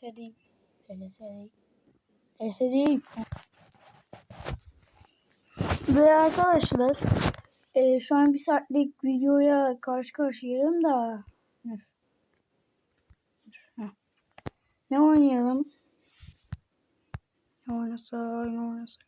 terse değil. Terse değil. Terse değil. Ve arkadaşlar e, şu an bir saatlik videoya karşı karşıyayım da ne oynayalım? Ne oynasak, ne oynasak?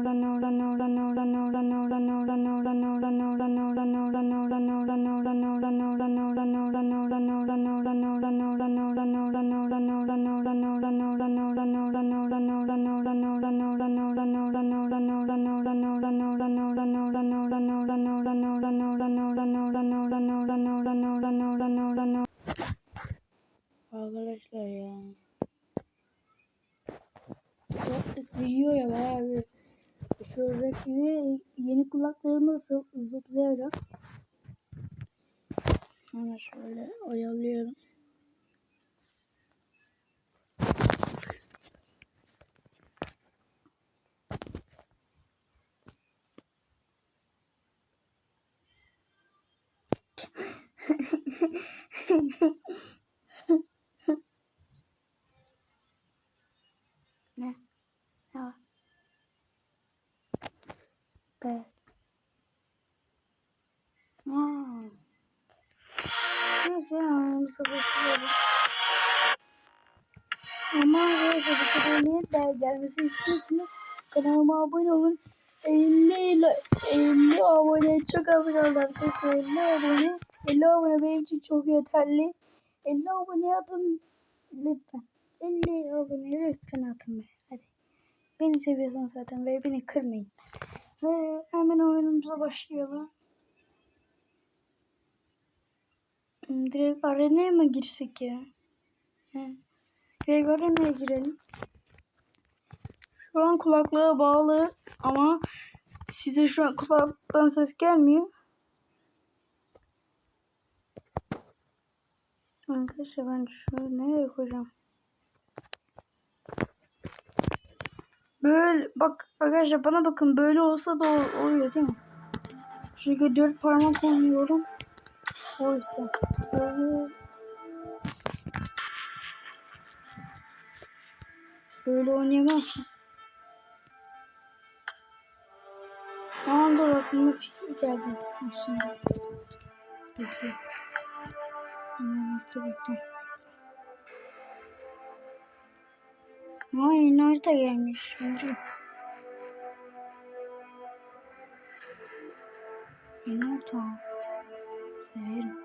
Arkadaşlar ya. Sa- Büyüyor ya bayağı bir. Şu rakibi yeni kulaklarımı zı- zıplayarak. Hemen şöyle oyalıyorum. ne? Ne var? Be. Hmm. Neyse yani savaşıyorum. Ama neyse bu seferliğe de gelmesini istiyorsunuz. Kanalıma abone olun. 50 ile 50 abone çok az kaldı arkadaşlar. 50 abone. 50 abone benim için çok yeterli. 50 abone atın lütfen. 50 abone lütfen atın be. Hadi. Beni seviyorsan zaten ve beni kırmayın. Ve hemen oyunumuza başlayalım. Hmm, Direkt arenaya mı girsek ya? He. Direkt arenaya girelim. Şu an kulaklığa bağlı ama size şu an kulaklıktan ses gelmiyor. Arkadaşlar ben şunu nereye koyacağım? Böyle bak arkadaşlar bana bakın böyle olsa da ol- oluyor değil mi? Çünkü dört parmak oynuyorum. Oysa böyle böyle oynayamam ki. Aa dur aklıma fikir geldi. Şimdi. Bekle. Hemen bekle Aa yeni harita gelmiş. Şimdi. Yeni harita. Severim.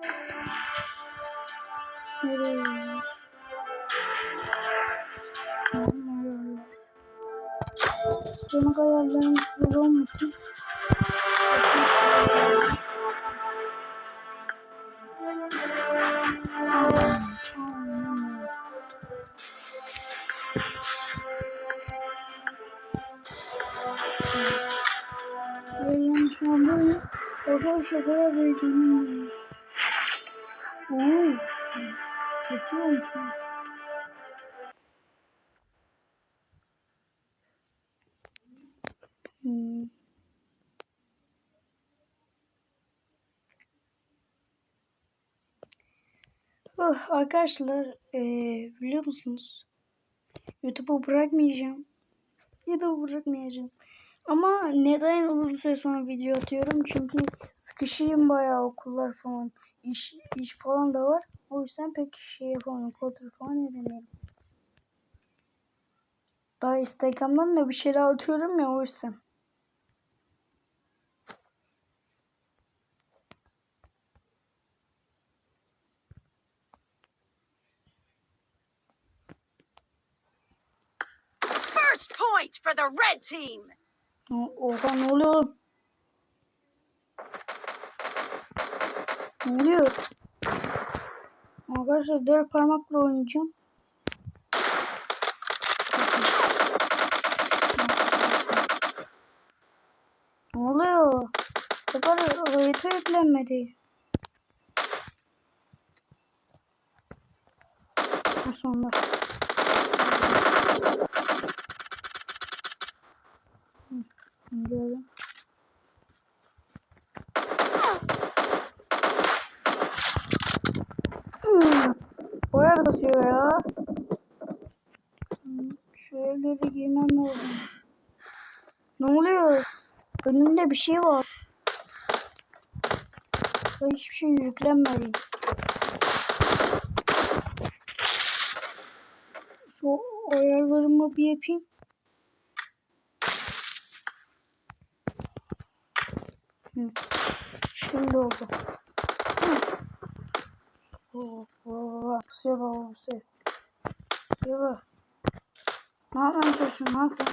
Nereye? Nereye gidiyoruz? Yemek ayarlarımız böyle olmasın. Arkadaşlar bayağı heyecanlıyım. Oo, iyi olmuş. Hmm. Oh, arkadaşlar eee, biliyor musunuz? YouTube'u bırakmayacağım. YouTube'u bırakmayacağım. Ama neden uzun süre sonra video atıyorum? Çünkü sıkışayım bayağı okullar falan. iş iş falan da var. O yüzden pek şey yapamam. Kontrol falan edemiyorum. Daha Instagram'dan da bir şeyler atıyorum ya o yüzden. First point for the red team. Oha ne oluyor? Ne oluyor? Arkadaşlar dört parmakla oynayacağım. Ne oluyor? Kadar harita yüklenmedi. sonunda. Hı, Gördüm. Hmm, Boya basıyor ya. Şu evlere girmem lazım. Ne oluyor? Önümde bir şey var. Ben hiçbir şey yüklenmedi. Şu ayarlarımı bir yapayım. Şimdi oldu. Hı. Oo, oo, Pusuya bak pusuya. Pusuya bak. Ne yapmaya çalışıyorsun lan sen?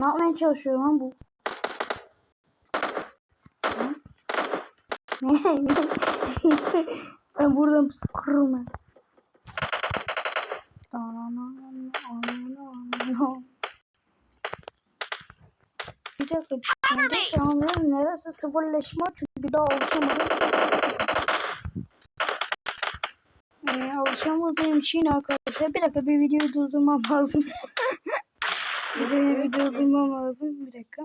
Ne yapmaya çalışıyor lan bu? Ben buradan pusu kururum ben. Bir dakika neresi sıfırlaşma çünkü daha alışamadım. Ee, alışamadığım için arkadaşlar bir dakika bir videoyu durdurmam lazım. videoyu bir durdurmam lazım bir dakika.